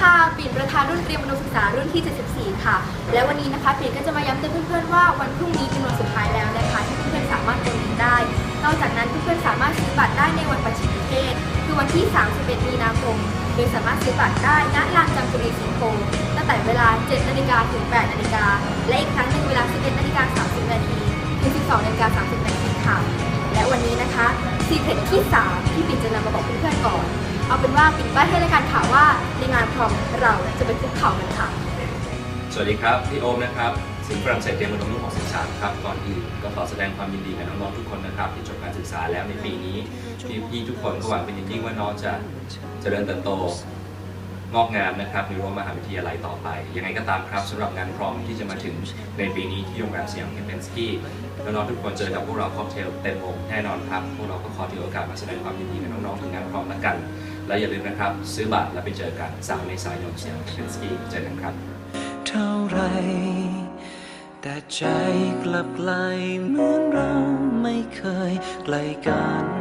ค่ะปิ่นประธานรุ่นเตรียมอุดมศึกษารุ่นที่ 74 ค่ะ และวันนี้นะคะปิ่นก็จะมาย้ำเตือนเพื่อนๆว่าวันพรุ่งนี้เป็นวันสุดท้ายแล้วนะคะที่เพื่อนๆสามารถโอนเงินได้ นอกจากนั้นเพื่อนๆสามารถซื้อบัตรได้ในวันประชิมนิเทศคือวันที่ 31 มีนาคม โดยสามารถซื้อบัตรได้ณลานจำจุรีสิงโตตั้งแต่เวลา 7 นาฬิกาถึง 8 นาฬิกาและอีกครั้งหนึ่งเวลา 11 นาฬิกา 30 นาทีถึง 12 นาฬิกา 30 นาทีค่ะ และวันนี้นะคะซีเครตที่ 3 ที่ปิ่นจะนำมาบอกเพื่อนๆก่อน เอาเป็นว่าปิดป้ายให้รายการข่าวว่าในงานพร้อมเราจะไปคุกเข่ากันค่ะ สวัสดีครับ พี่โอมนะครับสิงห์ฝรั่งเศสเตรียมอุดมรุ่งของศึกษาครับ ก่อนอื่นก็ขอแสดงความยินดีกับน้องๆทุกคนนะครับ ที่จบการศึกษาแล้วในปีนี้พี่ๆทุกคนก็หวังเป็นอย่างยิ่งว่าน้องจะเจริญเติบโต งอกงามนะครับในรั้วมหาวิทยาลัยต่อไป ยังไงก็ตามครับสำหรับงานพร้อมที่จะมาถึงในปีนี้ที่โรงแรมสยามเฮเพนสกี้น้องๆทุกคนเจอกับพวกเราค็อกเทลเต็มวงแน่นอนครับ พวกเราก็ขอถือโอกาสมาแสดงความยินดีกับน้องๆถึงงานพร้อมแล้วกัน และอย่าลืมนะครับ ซื้อบัตรแล้วไปเจอกัน3เมษายนสยามเฮเพนสกี้เจอกันครับ เท่าไรแต่ใจกลับไกลเหมือนเราไม่เคยไกลกัน